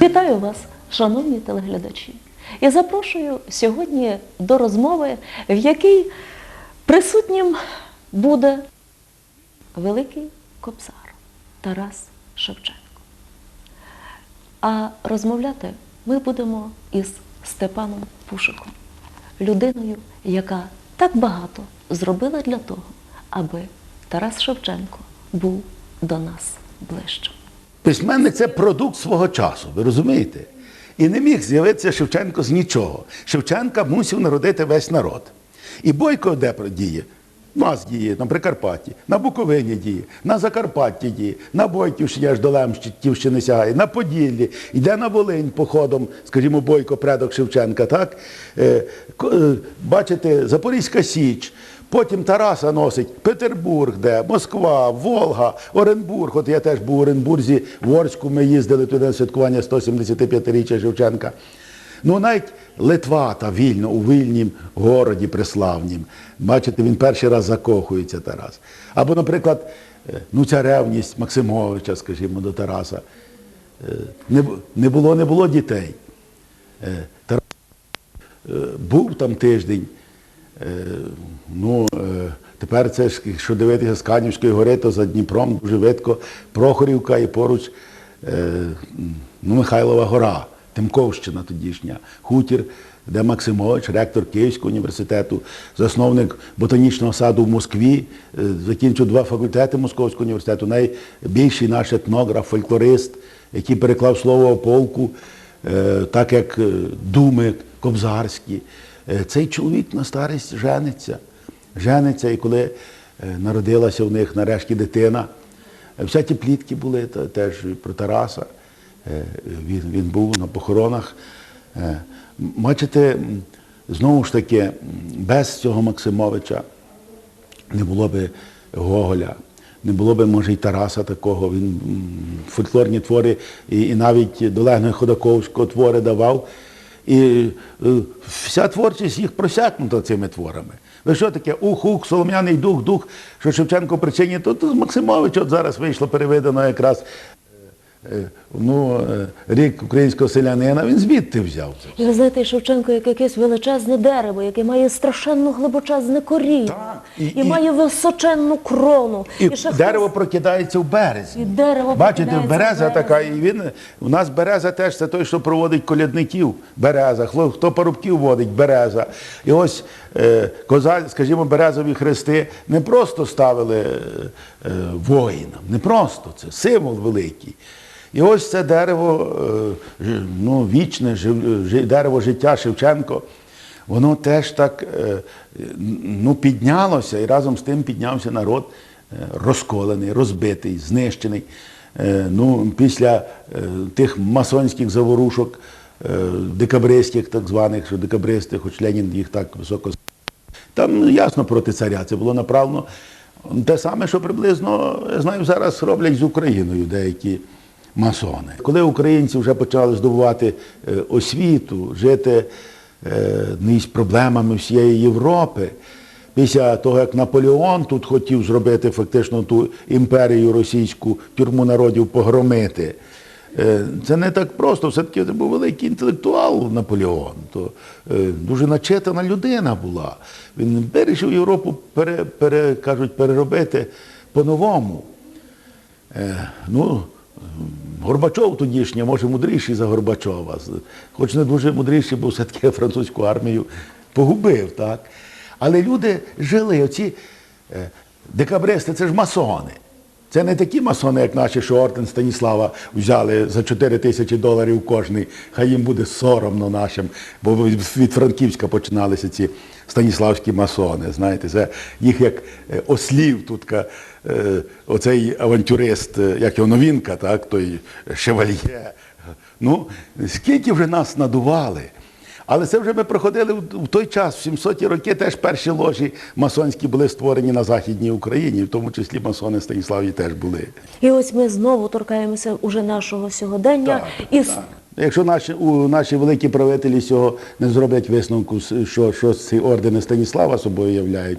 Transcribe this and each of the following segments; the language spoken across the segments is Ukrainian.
Вітаю вас, шановні телеглядачі. Я запрошую сьогодні до розмови, в якій присутнім буде великий кобзар Тарас Шевченко. А розмовляти ми будемо із Степаном Пушиком, людиною, яка так багато зробила для того, аби Тарас Шевченко був до нас ближчим. Письменник це продукт свого часу, ви розумієте? І не міг з'явитися Шевченко з нічого. Шевченка мусив народити весь народ. І Бойко де діє? У нас діє, на Прикарпатті, на Буковині діє, на Закарпатті діє, на Бойківщині аж до Лемщиківщини сягає, на Поділлі, йде на Волинь походом, скажімо, Бойко, предок Шевченка, так? Е, е, бачите, Запорізька Січ, Потім Тараса носить Петербург, де Москва, Волга, Оренбург. От я теж був у Оренбурзі, в Орську ми їздили туди на святкування 175-річчя Шевченка. Ну, навіть Литва та вільно, у вільнім городі Преславнім. Бачите, він перший раз закохується Тарас. Або, наприклад, е, ну, ця ревність Максимовича, скажімо, до Тараса. Е, Не, не було, не було дітей. Е, Тарас був там тиждень. Ну, е, тепер це ж, якщо дивитися з Канівської гори, то за Дніпром дуже видко Прохорівка і поруч е, ну, Михайлова гора, Тимковщина тодішня, хутір, де Максимович, ректор Київського університету, засновник ботанічного саду в Москві, е, закінчив два факультети Московського університету, найбільший наш етнограф, фольклорист, який переклав слово полку, так як думи кобзарські. Цей чоловік на старість жениться. Жениться, і коли е, народилася в них нарешті дитина, вся ті плітки були теж про Тараса. Е, Він, він був на похоронах. Е, Бачите, знову ж таки, без цього Максимовича не було би Гоголя, не було би, може, і Тараса такого. Він фольклорні твори і, і навіть до Легної Ходаковського твори давав. І вся творчість їх просякнута цими творами. Ви що таке? Ух-ух, солом'яний дух, дух, що Шевченко причині, то, то з Максимович от зараз вийшло переведено якраз е, ну, е, рік українського селянина, він звідти взяв. І ви знаєте, Шевченко як якесь величезне дерево, яке має страшенно глибочезне коріння Так, і- і, і- має височенну крону. І, ще дерево прокидається в березні. І дерево Бачите, береза в така, і він у нас береза теж це той, що проводить колядників. Береза. Хто, хто парубків водить, береза. І ось е, козаль, скажімо, березові хрести не просто ставили е, е, воїнам, не просто це символ великий. І ось це дерево, е, ну, вічне дерево життя Шевченко. Воно теж так е, ну, піднялося, і разом з тим піднявся народ е, розколений, розбитий, знищений. Ну, після тих масонських заворушок, декабристських так званих, що декабристи, хоч Ленін їх так високо там ну, ясно проти царя. Це було направлено те саме, що приблизно, я знаю, зараз роблять з Україною деякі масони. Коли українці вже почали здобувати е, освіту, жити е, із проблемами всієї Європи, після того, як Наполеон тут хотів зробити фактично ту імперію російську, тюрму народів погромити. Е, Це не так просто, все-таки це був великий інтелектуал Наполеон. То, дуже начитана людина була. Він вирішив Європу пере, пере, кажуть, переробити по-новому. Ну, Горбачов тодішній, може, мудріший за Горбачова. Хоч не дуже мудріший, бо все-таки французьку армію погубив. так? Але люди жили, оці е, декабристи, це ж масони. Це не такі масони, як наші, що орден Станіслава взяли за 4 тисячі доларів кожний. Хай їм буде соромно нашим, бо від Франківська починалися ці станіславські масони. Знаєте, це їх як е, ослів тут е, оцей авантюрист, е, як його новінка, так, той шевальє. Ну, скільки вже нас надували. Але це вже ми проходили в той час, в 700-ті роки, теж перші ложі масонські були створені на Західній Україні, в тому числі масони Станіславі теж були. І ось ми знову торкаємося уже нашого сьогодення. і з- Якщо наші, у, наші великі правителі цього не зроблять висновку, що, що ці ордени Станіслава собою являють,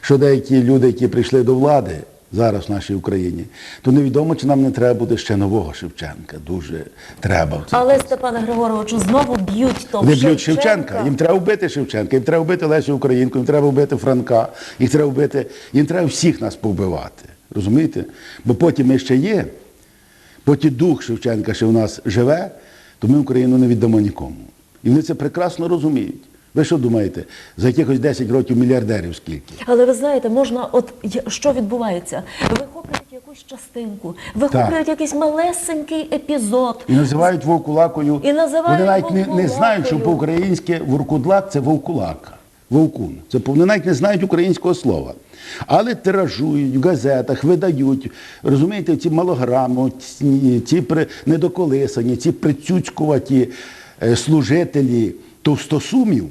що деякі люди, які прийшли до влади, зараз в нашій Україні, то невідомо, чи нам не треба буде ще нового Шевченка. Дуже треба. Але. Степане Григоровичу, знову б'ють того Вони б'ють Шевченка. Їм треба вбити Шевченка, їм треба вбити Лесю Українку, їм треба вбити Франка, їх треба вбити, їм треба всіх нас повбивати. Розумієте? Бо потім ми ще є, потім дух Шевченка ще в нас живе, то ми Україну не віддамо нікому. І вони це прекрасно розуміють. Ви що думаєте, за якихось 10 років мільярдерів скільки? Але ви знаєте, можна, от що відбувається? Вихоплюють якусь частинку, вихоплюють якийсь малесенький епізод. І називають вовкулакою. І називають Вони навіть не, не знають, що вовкулакою. по-українськи вуркудлак це вовкулака. Вовкун. Це по- вони навіть не знають українського слова. Але тиражують в газетах, видають. Розумієте, ці малограмотні, ці при, недоколисані, ці прицюцькуваті е, служителі товстосумів,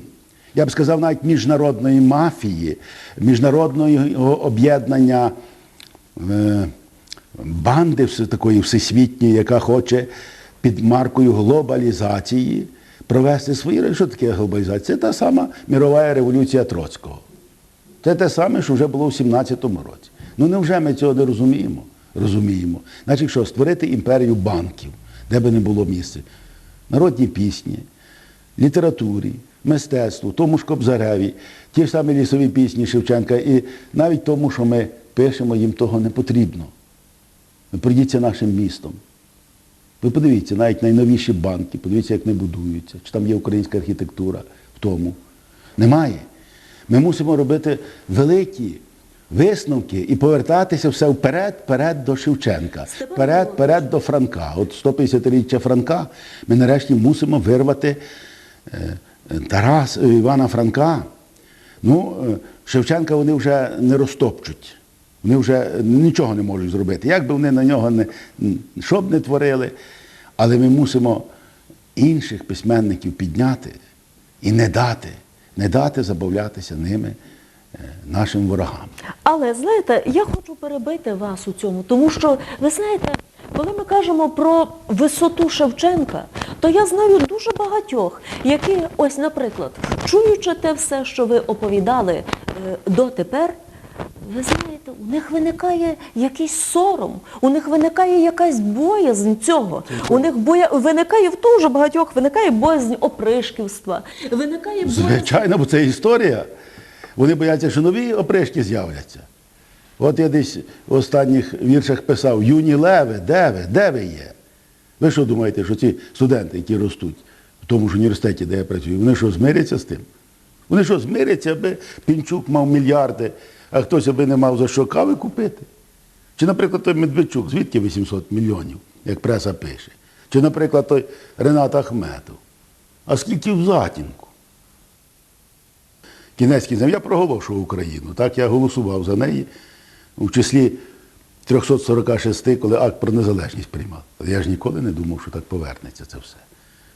я б сказав, навіть міжнародної мафії, міжнародного об'єднання. е, банди такої всесвітньої, яка хоче під маркою глобалізації провести свої речі. Що таке глобалізація? Це та сама мірова революція Троцького. Це те саме, що вже було в 17-му році. Ну невже ми цього не розуміємо? Розуміємо. Значить, що створити імперію банків, де би не було місця. Народні пісні, літературі, мистецтву, тому ж Кобзареві, ті ж самі лісові пісні Шевченка, і навіть тому, що ми пишемо, їм того не потрібно. Ви пройдіться нашим містом. Ви подивіться, навіть найновіші банки, подивіться, як вони будуються, чи там є українська архітектура в тому. Немає. Ми мусимо робити великі висновки і повертатися все вперед, вперед до Шевченка, вперед, вперед до Франка. От 150-річчя Франка ми нарешті мусимо вирвати е, Тарас е, Івана Франка. Ну, е, Шевченка вони вже не розтопчуть. Вони вже нічого не можуть зробити. Як би вони на нього не що б не творили, але ми мусимо інших письменників підняти і не дати, не дати забавлятися ними е, нашим ворогам. Але знаєте, я хочу перебити вас у цьому, тому що ви знаєте, коли ми кажемо про висоту Шевченка, то я знаю дуже багатьох, які, ось, наприклад, чуючи те все, що ви оповідали е, дотепер, ви знаєте, у них виникає якийсь сором, у них виникає якась боязнь цього. У них боя... виникає в дуже багатьох виникає боязнь опришківства, виникає боязнь Звичайно, бо це історія. Вони бояться, що нові опришки з'являться. От я десь в останніх віршах писав: юні леви, де ви? Де ви є? Ви що думаєте, що ці студенти, які ростуть в тому ж університеті, де я працюю, вони що, змиряться з тим? Вони що, змиряться, аби Пінчук мав мільярди, а хтось аби не мав за що кави купити? Чи, наприклад, той Медведчук, звідки 800 мільйонів, як преса пише? Чи, наприклад, той Ренат Ахметов? А скільки в затінку? Кінець кінцем, я проголошував Україну. Так, я голосував за неї, у числі 346, коли акт про незалежність приймав. Я ж ніколи не думав, що так повернеться це все.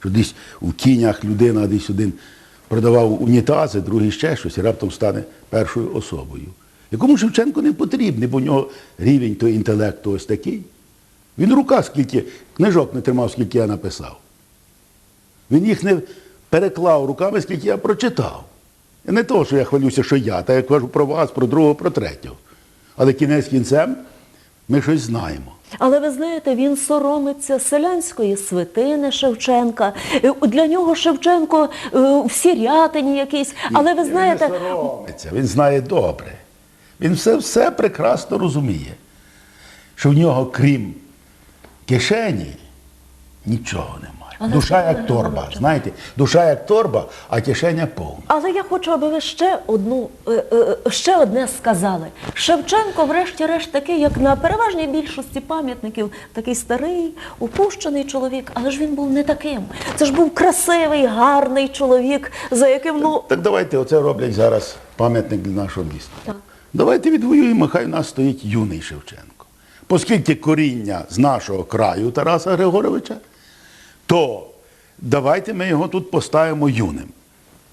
Що десь у кінях людина десь один продавав унітази, другий ще щось, і раптом стане першою особою. Якому Шевченко не потрібний, бо у нього рівень той інтелекту ось такий. Він рука скільки, книжок не тримав, скільки я написав. Він їх не переклав руками, скільки я прочитав. І не то, що я хвалюся, що я, та я кажу про вас, про другого, про третього. Але кінець кінцем ми щось знаємо. Але ви знаєте, він соромиться селянської свитини Шевченка. Е, Для нього Шевченко е, в Сірятині якийсь. Але ви знаєте, Він не соромиться, він знає добре. Він все, все прекрасно розуміє, що в нього, крім кишені, нічого немає. Душа як торба. Знаєте, душа як торба, а кишеня повна. але я хочу, аби ви ще одну е, е, ще одне сказали. Шевченко, врешті-решт, такий, як на переважній більшості пам'ятників, такий старий, опущений чоловік, але ж він був не таким. Це ж був красивий, гарний чоловік, за яким ну Так давайте оце роблять зараз пам'ятник для нашого міста. Так. Давайте відвоюємо, хай у нас стоїть юний Шевченко. Оскільки коріння з нашого краю Тараса Григоровича, то давайте ми його тут поставимо юним.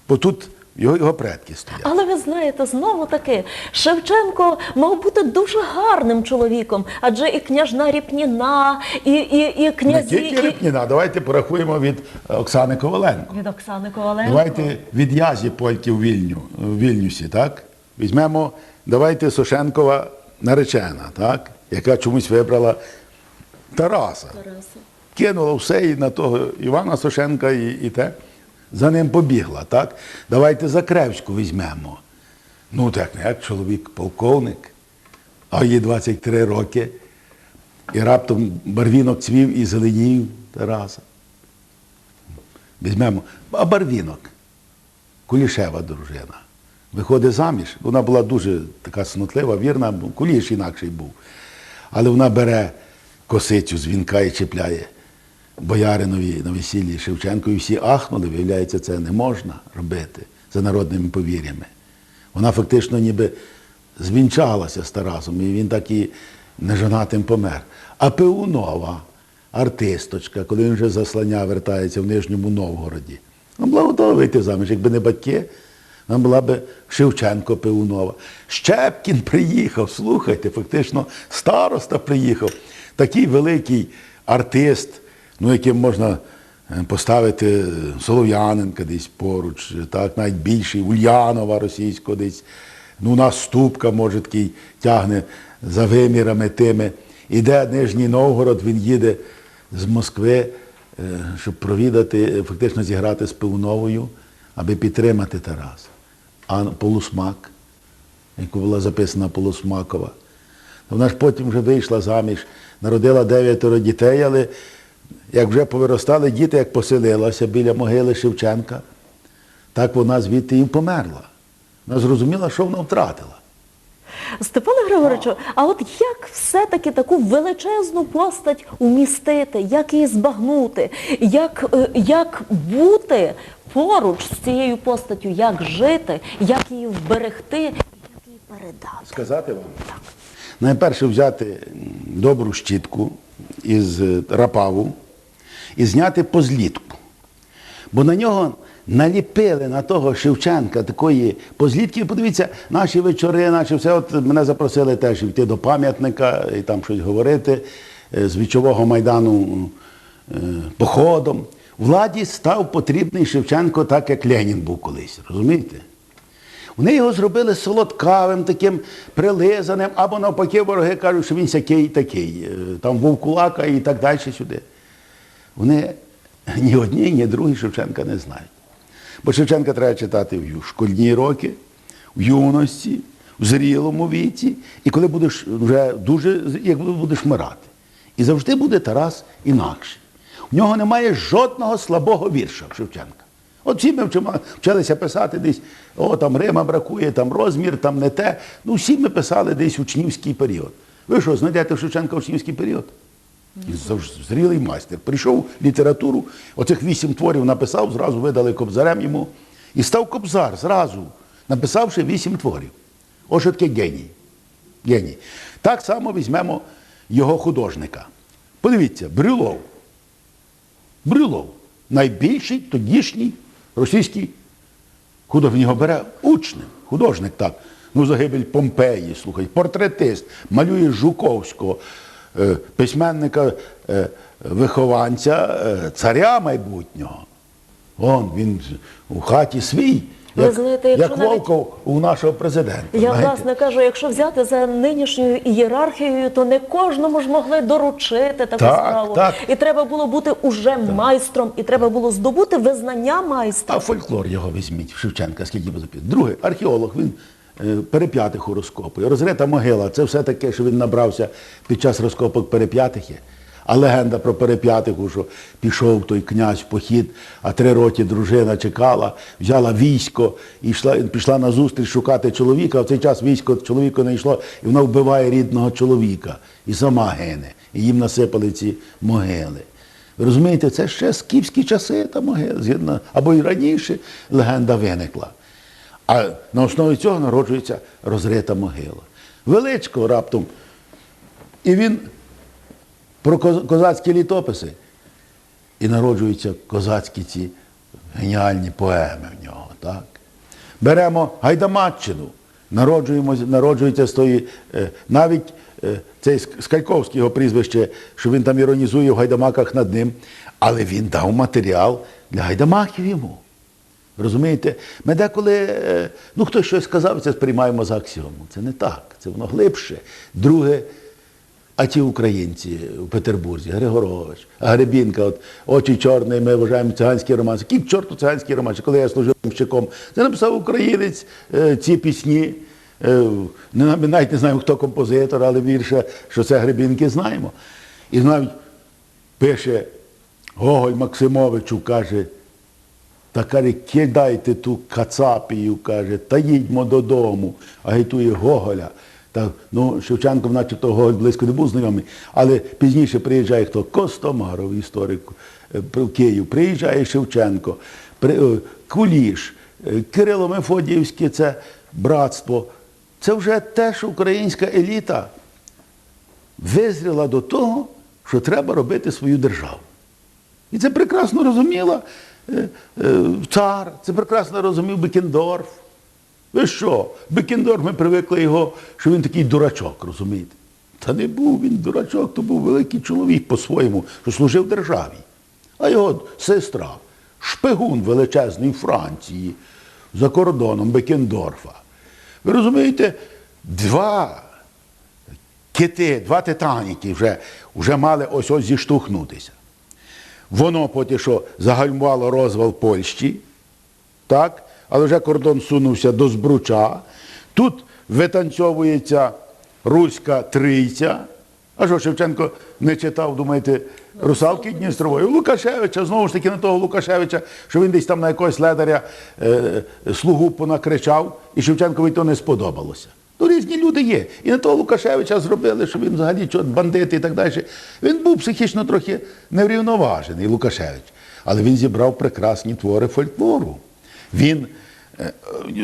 Бо тут його, його предки стоять. Але ви знаєте, знову таки, Шевченко мав бути дуже гарним чоловіком, адже і княжна Ріпніна, і, і, і Не князі, тільки. Ріпніна, давайте порахуємо від Оксани Коваленко. від Оксани Коваленко. Давайте від Язі Польки в, Вільню, в Вільнюсі, так? Візьмемо, давайте Сошенкова наречена, так? яка чомусь вибрала Тараса. Кинула все і на того Івана Сошенка і, і те. За ним побігла, так? Давайте Закревську візьмемо. Ну, так, не як чоловік, полковник, а їй 23 роки. І раптом барвінок цвів і зеленів Тараса. Візьмемо, а барвінок, Кулішева дружина. Виходить заміж. Вона була дуже така снотлива, вірна, куліш інакший був. Але вона бере косицю з і чіпляє бояринові на весіллі Шевченко, і всі ахнули, виявляється, це не можна робити за народними повір'ями. Вона фактично ніби звінчалася з Тарасом, і він так і нежонатим помер. А Пеунова, артисточка, коли він вже заслання вертається в Нижньому Новгороді, вона була готова вийти заміж, якби не батьки. Вона була би Шевченко Пеунова. Щепкін приїхав, слухайте, фактично староста приїхав. Такий великий артист, ну, яким можна е, поставити Солов'яненка десь поруч, так, навіть більший, Ульянова російського десь. Ну, у нас Ступка, може, такий тягне за вимірами тими. Іде Нижній Новгород, він їде з Москви, е, щоб провідати, е, фактично зіграти з Пивновою, аби підтримати Тараса. А Полусмак, яку була записана Полусмакова. Вона ж потім вже вийшла заміж, народила дев'ятеро дітей, але як вже повиростали діти, як поселилася біля могили Шевченка, так вона звідти і померла. Вона зрозуміла, що вона втратила. Степане Григоровичу, а от як все-таки таку величезну постать умістити, як її збагнути, як, е, як бути поруч з цією постаттю, як жити, як її вберегти, як її передати? Сказати вам? Так. Найперше взяти добру щітку із е, рапаву і зняти позлітку. Бо на нього наліпили на того Шевченка такої позлітки. Подивіться, наші вечори, наші все. От мене запросили теж йти до пам'ятника і там щось говорити е, з вічового майдану е, походом. Владі став потрібний Шевченко так, як Ленін був колись. Розумієте? Вони його зробили солодкавим, таким прилизаним, або навпаки, вороги кажуть, що він сякий такий, е, там вовкулака і так далі сюди. Вони ні одні, ні другі Шевченка не знають. Бо Шевченка треба читати в школьні роки, в юності, в зрілому віці, і коли будеш вже дуже, як будеш мирати. І завжди буде Тарас інакший. У нього немає жодного слабого вірша в Шевченка. От всі ми вчилися писати десь, о, там Рима бракує, там розмір, там не те. Ну, всі ми писали десь учнівський період. Ви що, знайдете в Шевченка учнівський період? Зрілий майстер. Прийшов літературу, оцих вісім творів написав, зразу видали кобзарем йому. І став кобзар зразу, написавши вісім творів. Ось що таке геній. Геній. Так само візьмемо його художника. Подивіться, Брюлов. Брюлов. Найбільший тодішній російський художник. Його бере учнем, художник так. Ну, загибель Помпеї, слухай, портретист, малює Жуковського, е, письменника, е, вихованця е, царя майбутнього. Он він у хаті свій, Ви як, знаєте, якщо як навіть- Волков у нашого президента. Я знаєте. власне кажу, якщо взяти за нинішньою ієрархією, то не кожному ж могли доручити таку Так, справу. так. І треба було бути уже майстром, і треба було здобути визнання майстра. А фольклор його візьміть, Шевченка, скільки буде записано. Друге, археолог, він е, переп'ятих розкопує. Розрита могила, це все таке, що він набрався під час розкопок переп'ятих. А легенда про переп'ятиху, що пішов той князь в похід, а три роки дружина чекала, взяла військо і йшла, пішла на зустріч шукати чоловіка. А в цей час військо чоловіка не йшло, і вона вбиває рідного чоловіка. І сама гине. І їм насипали ці могили. Ви розумієте, це ще скіфські часи та могила, згідно, або й раніше легенда виникла. А на основі цього народжується розрита могила. Величко раптом. І він про козацькі літописи. І народжуються козацькі ці геніальні поеми в нього. Так? Беремо Гайдамаччину, народжується з тої, е, навіть е, цей Ск- Скальковський його прізвище, що він там іронізує в гайдамаках над ним, але він дав матеріал для гайдамаків йому. Розумієте? Ми деколи, е, ну хтось щось сказав, це сприймаємо за аксіому. Це не так, це воно глибше. Друге, а ті українці у Петербурзі, Григорович, Гребінка, от очі чорні, ми вважаємо циганський роман. Який чорту циганський роман? Коли я служив мщиком, це написав українець е, ці пісні. Е, Ми навіть не знаємо, хто композитор, але вірше, що це Гребінки знаємо. І навіть пише Гоголь Максимовичу, каже, та каже, кидайте ту кацапію, каже, та їдьмо додому, агітує Гоголя. Та, ну, Шевченко, начебто, Гоголь близько не був знайомий, але пізніше приїжджає хто? Костомаров, історик е, в Київ, приїжджає Шевченко, е, Куліш, е, Кирило Мефодіївське, це братство. Це вже те, що українська еліта визріла до того, що треба робити свою державу. І це прекрасно розуміла е, е, цар, це прекрасно розумів Бекендорф. Ви що? Бекендорф, ми привикли його, що він такий дурачок, розумієте? Та не був він дурачок, то був великий чоловік по-своєму, що служив державі. А його сестра, шпигун величезний Франції, за кордоном Бекендорфа. Ви розумієте, два кити, два титаніки вже, вже мали ось ось зіштовхнутися. Воно потім що загальмувало розвал Польщі, так? Але вже кордон сунувся до Збруча. Тут витанцьовується руська трійця. А що Шевченко не читав, думаєте, русалки Дністрової? Лукашевича, знову ж таки на того Лукашевича, що він десь там на якогось ледаря е, слугу понакричав, і Шевченкові то не сподобалося. Ну, різні люди є. І на того Лукашевича зробили, що він взагалі чо, бандит і так далі. Він був психічно трохи неврівноважений, Лукашевич. Але він зібрав прекрасні твори фольклору. Він е,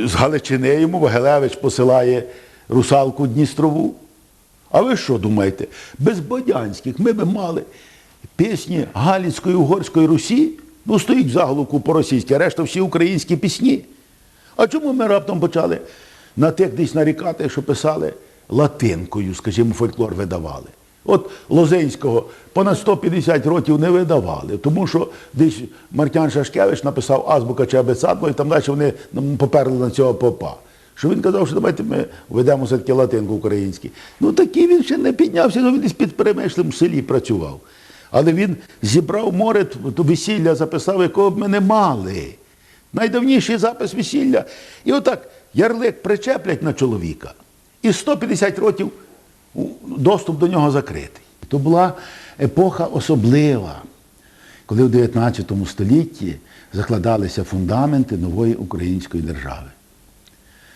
з Галичини йому Вагелевич посилає русалку Дністрову. А ви що думаєте? Без Бодянських ми би мали пісні Галицької угорської Русі, ну стоїть в заголовку по-російськи, а решта всі українські пісні. А чому ми раптом почали на тих десь нарікати, що писали латинкою, скажімо, фольклор видавали? От Лозинського понад 150 років не видавали, тому що десь Мартян Шашкевич написав азбука чи абецадла, і там далі вони поперли на цього попа. Що він казав, що давайте ми ведемо все-таки латинку українську. Ну такий він ще не піднявся, ну, він десь під перемишлем в селі працював. Але він зібрав море весілля, записав, якого б ми не мали. Найдавніший запис весілля. І отак ярлик причеплять на чоловіка. І 150 років доступ до нього закритий. То була епоха особлива, коли в 19 столітті закладалися фундаменти нової української держави.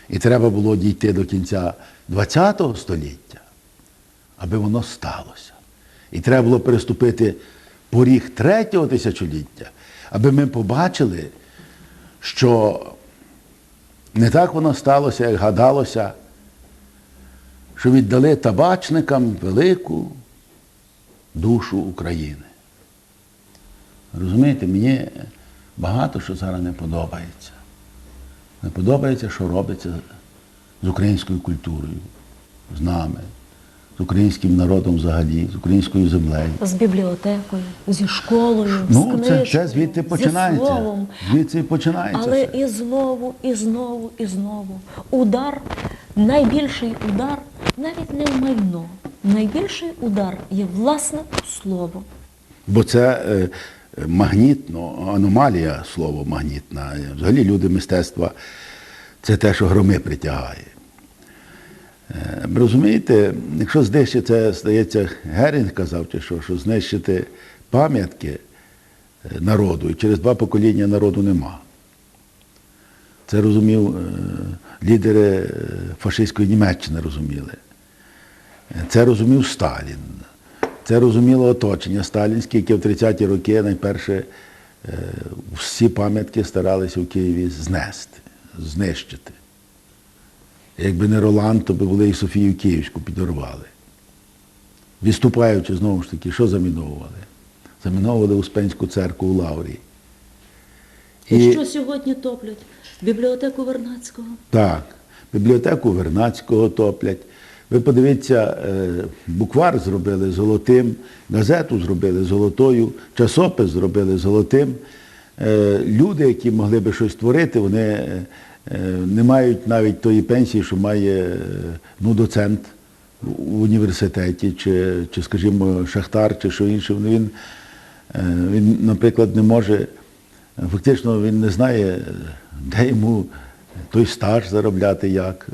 І треба було дійти до кінця ХХ століття, аби воно сталося. І треба було переступити поріг третього тисячоліття, аби ми побачили, що не так воно сталося, як гадалося, що віддали табачникам велику душу України. Розумієте, мені багато що зараз не подобається. Не подобається, що робиться з українською культурою, з нами, з українським народом взагалі, з українською землею. З бібліотекою, зі школою, Ну, це, книжкою, це звідти зі починається. словом. Звідси починається. Але все. і знову, і знову, і знову. Удар, найбільший удар навіть не в майно. Найбільший удар є власне слово. Бо це е, магнітно, аномалія слово магнітна. Взагалі люди мистецтва це те, що громи притягає. Е, Розумієте, якщо знищити, це, здається, Герінг казав, чи що, що знищити пам'ятки е, народу, і через два покоління народу нема. Це розумів е, лідери е, фашистської Німеччини розуміли. Це розумів Сталін. Це розуміло оточення сталінське, яке в 30-ті роки найперше е, всі пам'ятки старалися в Києві знести, знищити. Якби не Роланд, то би були і Софію Київську підорвали. Відступаючи знову ж таки, що заміновували? Заміновували Успенську церкву у Лаврії. І, що сьогодні топлять? Бібліотеку Вернацького. Так, бібліотеку Вернацького топлять. Ви подивіться, е, буквар зробили золотим, газету зробили золотою, часопис зробили золотим. е, люди, які могли би щось творити, вони е, не мають навіть тої пенсії, що має ну, доцент в університеті, чи, чи скажімо, шахтар, чи що інше. Він, він, наприклад, не може, фактично він не знає, де йому той стаж заробляти, як.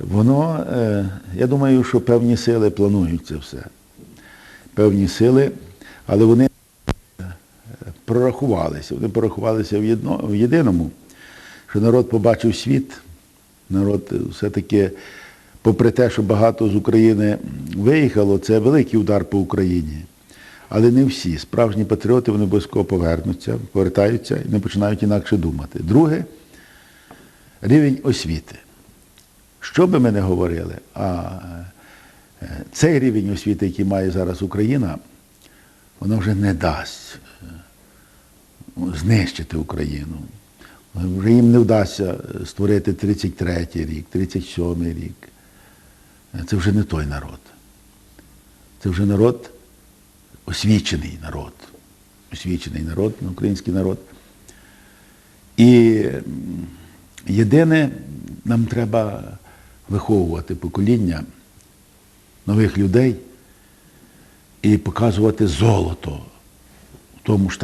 Воно, е, я думаю, що певні сили планують це все. Певні сили, але вони е, прорахувалися. Вони прорахувалися в, єдно, в єдиному, що народ побачив світ, народ е, все-таки, попри те, що багато з України виїхало, це великий удар по Україні. Але не всі. Справжні патріоти вони обов'язково повернуться, повертаються і не починають інакше думати. Друге рівень освіти. Що би ми не говорили, а е, цей рівень освіти, який має зараз Україна, воно вже не дасть е, знищити Україну. Вже їм не вдасться створити 33-й рік, 37-й рік. Це вже не той народ. Це вже народ, освічений народ. Освічений народ, український народ. І єдине, нам треба виховувати покоління нових людей і показувати золото в тому ж